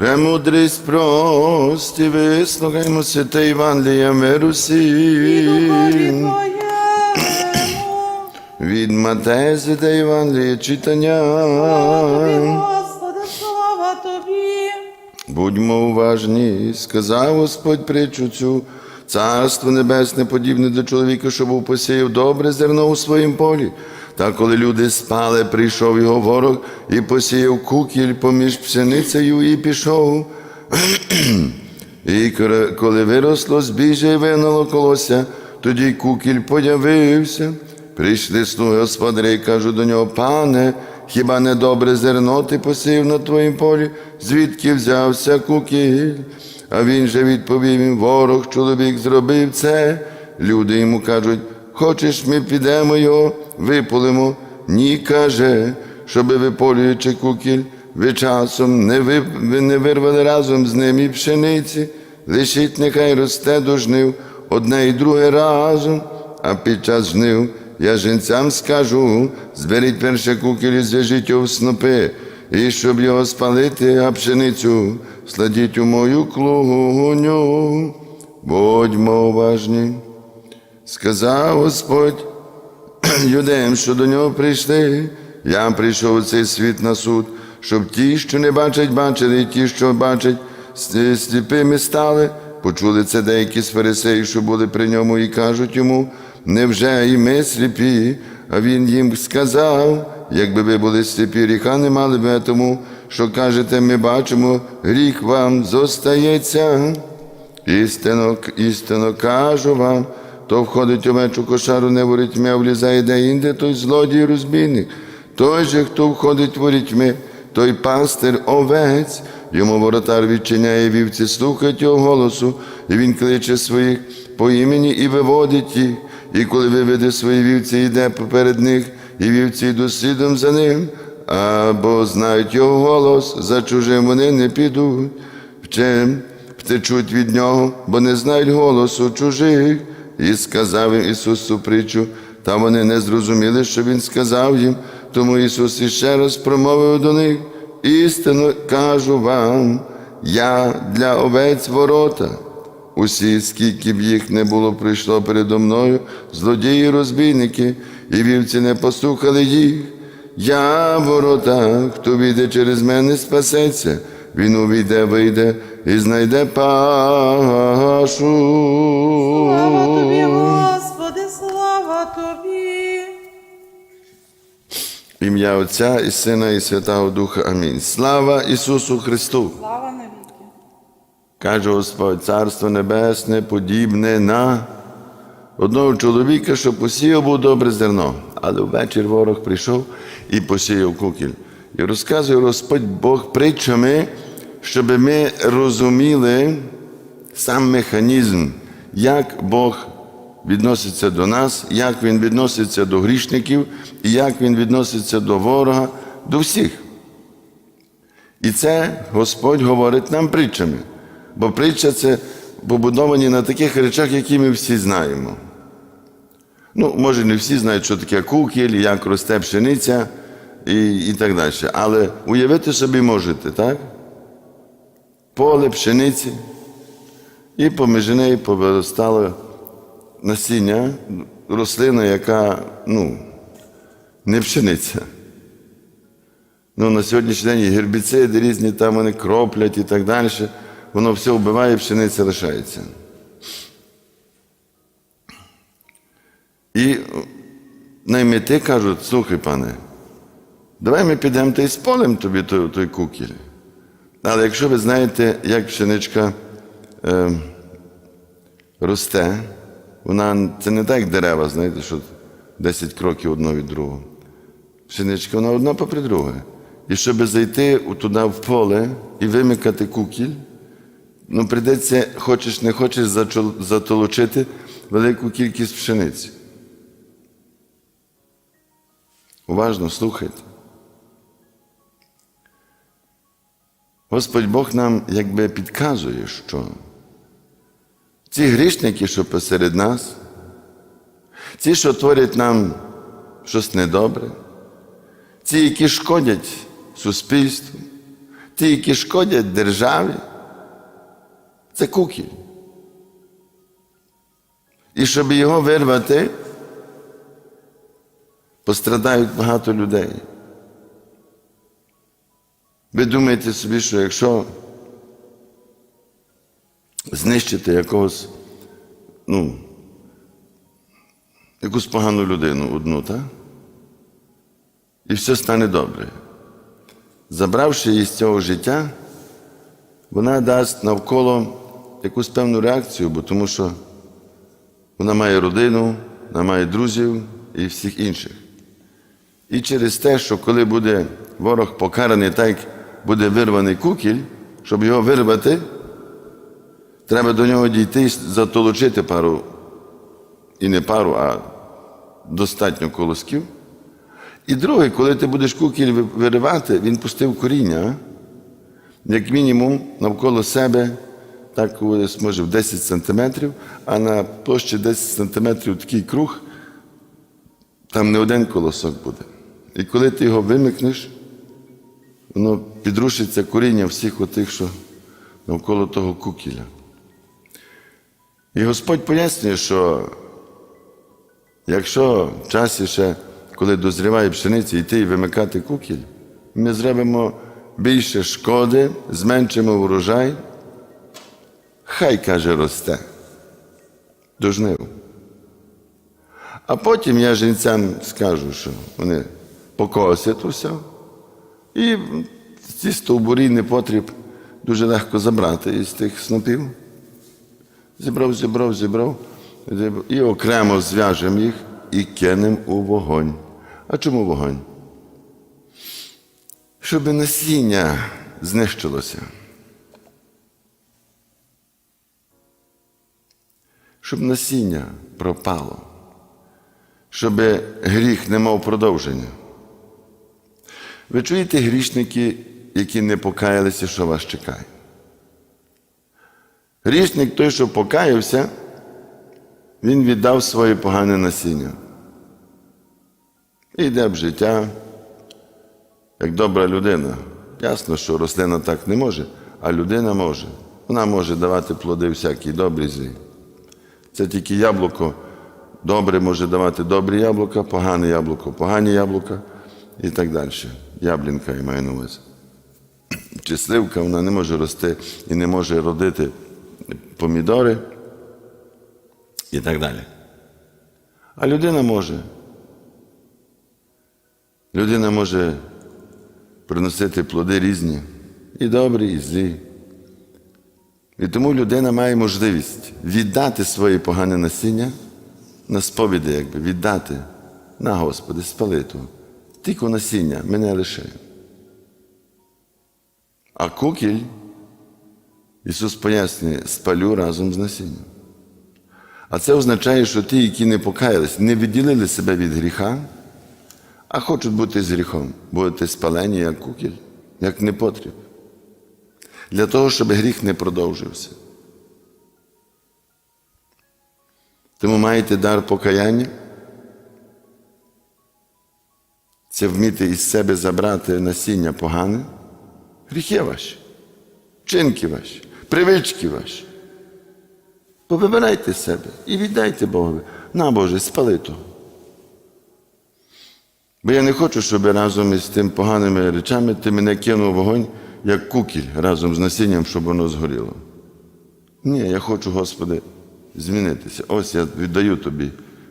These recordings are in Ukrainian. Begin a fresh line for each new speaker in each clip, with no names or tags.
Премудрість прості, вислухаймо святе Євангелія миру всім. Від Матея святе Євангелія читання.
Господи, слава Тобі.
Будьмо уважні, сказав Господь притчу цю. Царство небесне подібне до чоловіка, що був посіяв добре зерно у своїм полі. Та коли люди спали, прийшов його ворог і посіяв кукіль поміж пшеницею і пішов. І коли виросло збіжжя і винуло колося, тоді кукіль появився. Прийшли слуги господаря і кажуть до нього, пане, хіба не добре зерно ти посів на твоїм полі, звідки взявся кукіль? А він же відповів їм, ворог чоловік зробив це. Люди йому кажуть, хочеш, ми підемо його, виполимо? Ні, каже, щоби виполюючи кукіль, ви часом не, ви, не вирвали разом з ним і пшениці, лишіть нехай росте до жнив одне і друге разом, а під час жнив я жінцям скажу, зберіть перше кукіль і зв'яжіть його в снопи, і щоб його спалити, а пшеницю складіть у мою клугуню. Будьмо уважні. Сказав Господь юдеям, що до нього прийшли. Я прийшов у цей світ на суд, щоб ті, що не бачать, бачили, і ті, що бачать, сліпими стали. Почули це деякі з фарисеїв, що були при ньому, і кажуть йому, невже і ми сліпі? А він їм сказав, якби ви були сліпі, гріха не мали би тому, що кажете, ми бачимо, гріх вам зостається. Істинно, істинно кажу вам, хто входить у мечу кошару, не ворітьми, а влізає де інде, той злодій розбійник. Той же, хто входить ворітьми, той пастир овець, йому воротар відчиняє вівці, слухають його голосу, і він кличе своїх по імені і виводить їх. І коли виведе свої вівці, йде поперед них, і вівці йдуть слідом за ним, або знають його голос, за чужим вони не підуть. Вчим втечуть від нього, бо не знають голосу чужих. І сказав їм Ісус цю притчу, та вони не зрозуміли, що Він сказав їм. Тому Ісус іще раз промовив до них: істинно кажу вам, я для овець ворота. Усі, скільки б їх не було, прийшло передо мною, злодії, розбійники, і вівці не послухали їх. Я ворота, хто війде через мене, спасеться, він увійде, вийде і знайде пашу.
Слава Тобі, Господи, слава Тобі.
Ім'я Отця і Сина, і Святого Духа. Амінь. Слава Ісусу Христу!
Слава навіки.
Каже Господь, Царство Небесне подібне на одного чоловіка, що посіяв був добре зерно, але ввечір ворог прийшов і посіяв кукіль. І розказує Господь Бог притчами, щоб ми розуміли сам механізм, як Бог відноситься до нас, як Він відноситься до грішників і як Він відноситься до ворога, до всіх. І це Господь говорить нам притчами. Бо притча це побудовані на таких речах, які ми всі знаємо. Ну, може, не всі знають, що таке кукіль, як росте пшениця і, і так далі. Але уявити собі можете, так? Поле пшениці, і поміж нею повиростало насіння, рослина, яка, ну, не пшениця. Ну, на сьогоднішній день і гербіциди різні, там вони кроплять і так далі. Воно все вбиває, пшениця лишається. І наймити кажуть, слухай, пане, давай ми підемо та й сполем тобі той, той кукіль. Але якщо ви знаєте, як пшеничка е, росте, вона це не так, як дерева, знаєте, що 10 кроків одно від другого. Пшеничка, вона одна попри друге. І щоб зайти туди в поле і вимикати кукіль, ну прийдеться, хочеш не хочеш, затолочити велику кількість пшениці. Уважно слухайте. Господь Бог нам якби підказує, що ці грішники, що посеред нас, ці, що творять нам щось недобре, ці, які шкодять суспільству, ті, які шкодять державі, це кукіль. І щоб його вирвати, пострадають багато людей. Ви думаєте собі, що якщо знищити якогось, ну, якусь погану людину одну, так? І все стане добре. Забравши її з цього життя, вона дасть навколо якусь певну реакцію, бо тому що вона має родину, вона має друзів і всіх інших. І через те, що коли буде ворог покараний, так буде вирваний кукіль, щоб його вирвати, треба до нього дійти і затолочити пару, і не пару, а достатньо колосків. І друге, коли ти будеш кукіль виривати, він пустив коріння, як мінімум навколо себе, так може в 10 сантиметрів, а на площі 10 сантиметрів такий круг, там не один колосок буде. І коли ти його вимикнеш, воно підрушиться коріння всіх отих, що навколо того кукіля. І Господь пояснює, що якщо в часі ще, коли дозріває пшениця, йти і вимикати кукіль, ми зробимо більше шкоди, зменшимо урожай, хай каже росте до жнив. А потім я жінцям скажу, що вони покосять усе, і ці стовбурі непотріб дуже легко забрати із тих снопів. Зібрав, зібрав, зібрав, і окремо зв'яжемо їх і кинемо у вогонь. А чому вогонь? Щоб насіння знищилося. Щоб насіння пропало, щоб гріх не мав продовження. Ви чуєте грішники, які не покаялися, що вас чекає? Грішник той, що покаявся, він віддав своє погане насіння. І йде в життя, як добра людина. Ясно, що рослина так не може, а людина може. Вона може давати плоди всякі добрі злі. Це тільки яблуко добре може давати добрі яблука, погане яблуко, погані яблука і так далі. Яблінка я маю на увазі. Чи сливка, вона не може рости і не може родити помідори і так далі. А людина може. Людина може приносити плоди різні, і добрі, і злі. І тому людина має можливість віддати своє погане насіння на сповіді, якби віддати на Господи, спали то. Тільки насіння мене лише. А кукіль, Ісус пояснює, спалю разом з насінням. А це означає, що ті, які не покаялись, не відділили себе від гріха, а хочуть бути з гріхом, будете спалені, як кукіль, як непотріб. Для того, щоб гріх не продовжився. Тому маєте дар покаяння. Це вміти із себе забрати насіння погане, гріхи ваші, вчинки ваші, привички ваші. Повибирайте себе і віддайте Богові. На Боже, спали того. Бо я не хочу, щоб разом із тим поганими речами ти мене кинув вогонь, як кукіль разом з насінням, щоб воно згоріло. Ні, я хочу, Господи, змінитися. Ось я віддаю тобі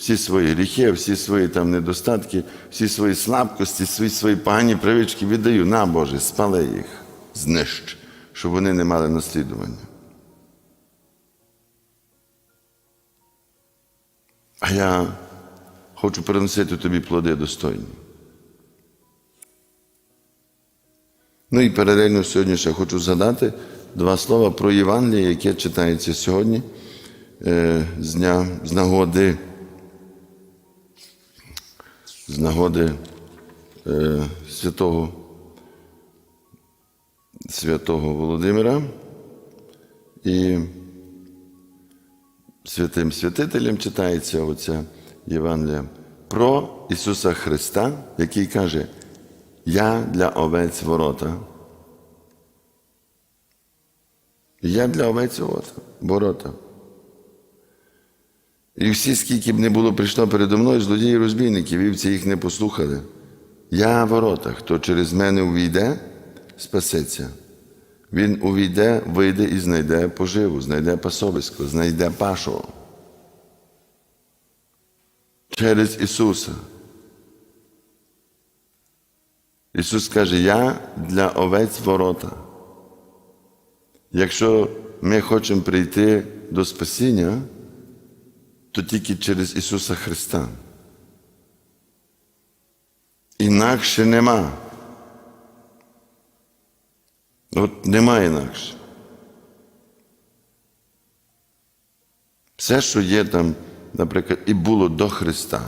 всі свої гріхи, всі свої там недостатки, всі свої слабкості, всі свої погані привички віддаю. На, Боже, спали їх, знищ, щоб вони не мали наслідування. А я хочу приносити тобі плоди достойні. Ну і паралельно сьогодні ще хочу згадати два слова про Євангеліє, яке читається сьогодні е, з дня з нагоди, з нагоди е, святого, святого Володимира і святим святителем читається оця Євангелія про Ісуса Христа, який каже, Я для овець ворота. Я для овець ворота. І всі, скільки б не було прийшло передо мною, злодії і розбійники, вівці їх не послухали. Я ворота, хто через мене увійде, спасеться. Він увійде, вийде і знайде поживу, знайде пасовисько, знайде пашу. Через Ісуса. Ісус каже, я для овець ворота. Якщо ми хочемо прийти до спасіння, то тільки через Ісуса Христа. Інакше нема. От нема інакше. Все, що є там, наприклад, і було до Христа.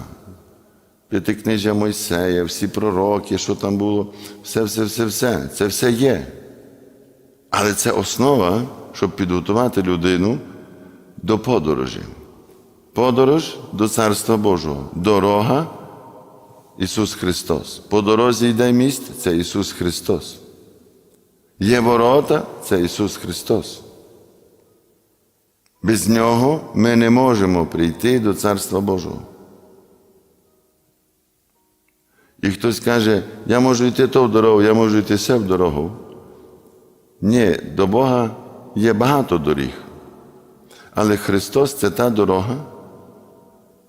П'ятикнижжя Мойсея, всі пророки, що там було, все, все, все, все. Це все є. Але це основа, щоб підготувати людину до подорожі. Подорож до Царства Божого. Дорога Ісус Христос. По дорозі йде міст це Ісус Христос. Є ворота це Ісус Христос. Без Нього ми не можемо прийти до Царства Божого. І хтось каже, я можу йти то в дорогу, я можу йти все в дорогу. Ні, до Бога є багато доріг. Але Христос це та дорога,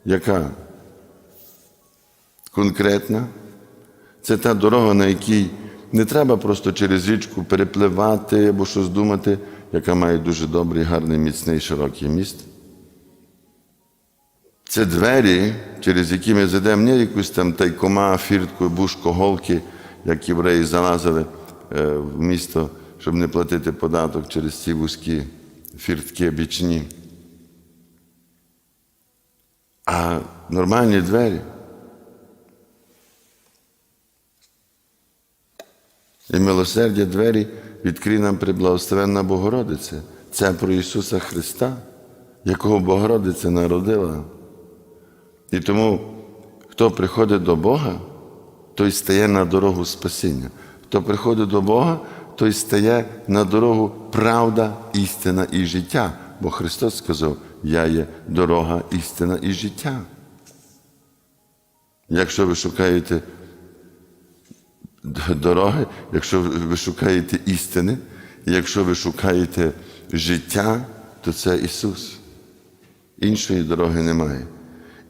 яка конкретна, це та дорога, на якій не треба просто через річку перепливати або щось думати, яка має дуже добрий, гарний, міцний, широкий міст. Це двері, через які ми зайдемо не якусь там тайкома, фіртку, бушко, голки, як євреї залазили е, в місто, щоб не платити податок через ці вузькі фіртки бічні. А нормальні двері. І милосердя двері відкрий нам приблагословенна Богородиця. Це про Ісуса Христа, якого Богородиця народила. І тому, хто приходить до Бога, той стає на дорогу спасіння. Хто приходить до Бога, той стає на дорогу правда, істина і життя. Бо Христос сказав, я є дорога, істина і життя. Якщо ви шукаєте дороги, якщо ви шукаєте істини, якщо ви шукаєте життя, то це Ісус. Іншої дороги немає.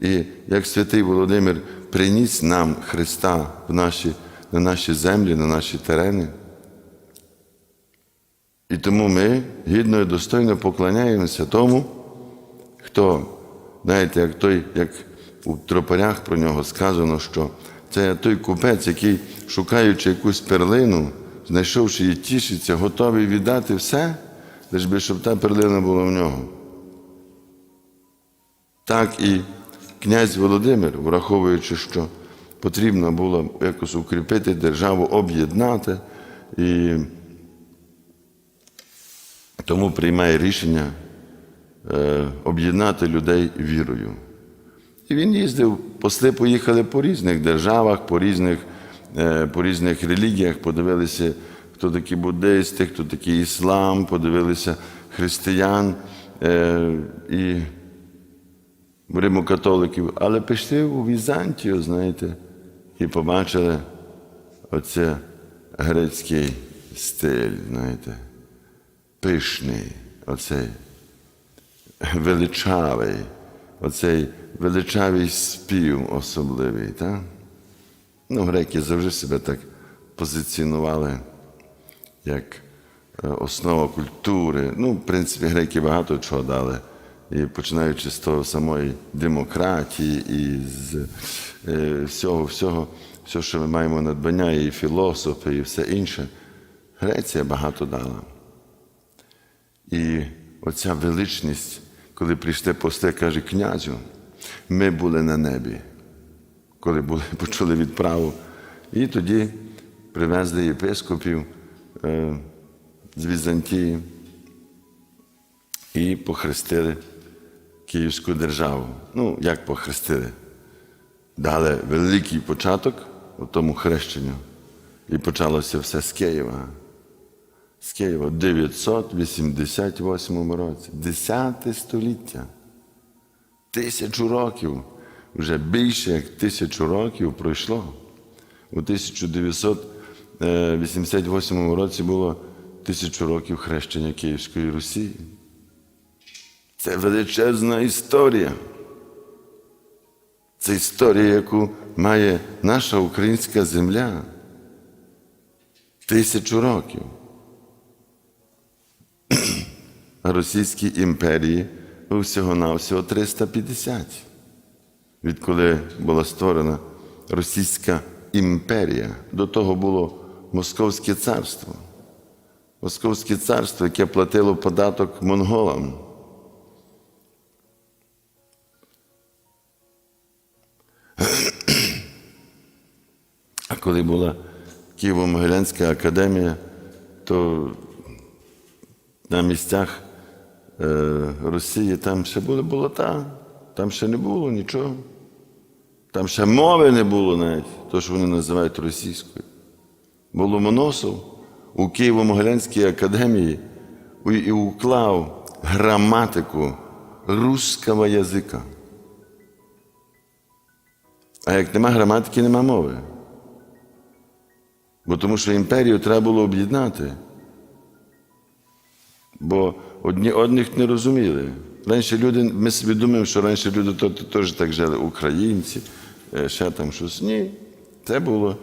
І як святий Володимир приніс нам Христа в наші, на наші землі, на наші терени. І тому ми гідно і достойно поклоняємося тому, хто, знаєте, як той, як у тропарях про нього сказано, що це той купець, який, шукаючи якусь перлину, знайшовши її, тішиться, готовий віддати все, лиш би, щоб та перлина була в нього. Так і князь Володимир, враховуючи, що потрібно було якось укріпити державу, об'єднати, і тому приймає рішення е, об'єднати людей вірою. І він їздив, посли поїхали по різних державах, по різних, е, по різних релігіях, подивилися, хто такі буддисти, хто такий іслам, подивилися християн е, і римокатоликів. Але пішли у Візантію, знаєте, і побачили оце грецький стиль, знаєте, пишний, оцей величавий, оцей величавий спів особливий. Так? Ну, греки завжди себе так позиціонували як е, основа культури. Ну, в принципі, греки багато чого дали. І починаючи з того самої демократії, і з е, всього, всього, все, що ми маємо надбання, і філософи, і все інше. Греція багато дала. І оця величність, коли прийшли пости, каже, князю, ми були на небі, коли були, почули відправу. І тоді привезли єпископів е, з Візантії і похрестили Київську державу. Ну, як похрестили? Дали великий початок у тому хрещенню. І почалося все з Києва. З Києва в 988 році, 10 століття. Тисячу років, вже більше як тисячу років пройшло. У 1988 році було тисячу років хрещення Київської Русі. Це величезна історія. Це історія, яку має наша українська земля. Тисячу років. А Російській імперії всього-навсього 350. Відколи була створена Російська імперія, до того було Московське царство. Московське царство, яке платило податок монголам. А коли була Києво-Могилянська академія, то на місцях Росії там ще були болота, там ще не було нічого. Там ще мови не було навіть, то, що вони називають російською. Бо Ломоносов у Києво-Могилянській академії і уклав граматику русского язика. А як нема граматики, нема мови. Бо тому що імперію треба було об'єднати. Бо одні одних не розуміли. Раніше люди, ми собі думаємо, що раніше люди то- то- теж так жили, українці, е, ще там щось. Ні. Це було.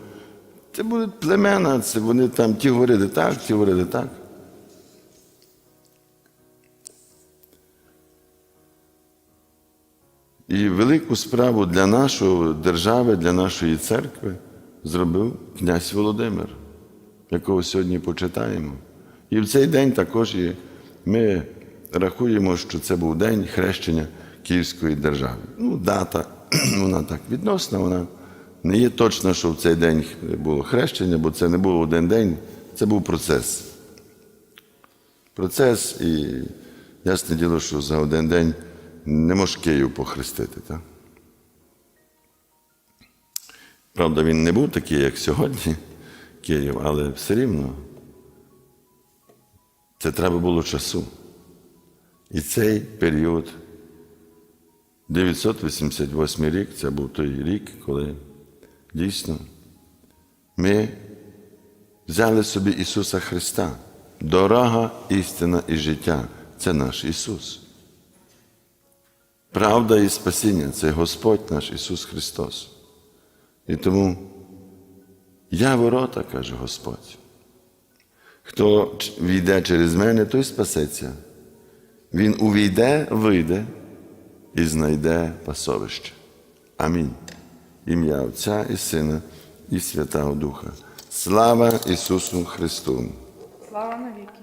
Це були племена, це вони там ті говорили так, ті говорили так. І велику справу для нашої держави, для нашої церкви зробив князь Володимир, якого сьогодні почитаємо. І в цей день також і ми рахуємо, що це був день хрещення Київської держави. Ну, дата, вона так відносна, вона не є точно, що в цей день було хрещення, бо це не було один день, це був процес. Процес, і ясне діло, що за один день не можеш Київ похрестити. Так? Правда, він не був такий, як сьогодні, Київ, але все рівно це треба було часу. І цей період, 988 рік, це був той рік, коли дійсно ми взяли собі Ісуса Христа. Дорога, істина і життя це наш Ісус. Правда і спасіння це Господь наш Ісус Христос. І тому я ворота, каже Господь. Хто війде через мене, той спасеться. Він увійде, вийде і знайде пасовище. Амінь. Ім'я Отця і Сина і Святого Духа. Слава Ісусу Христу!
Слава навіки.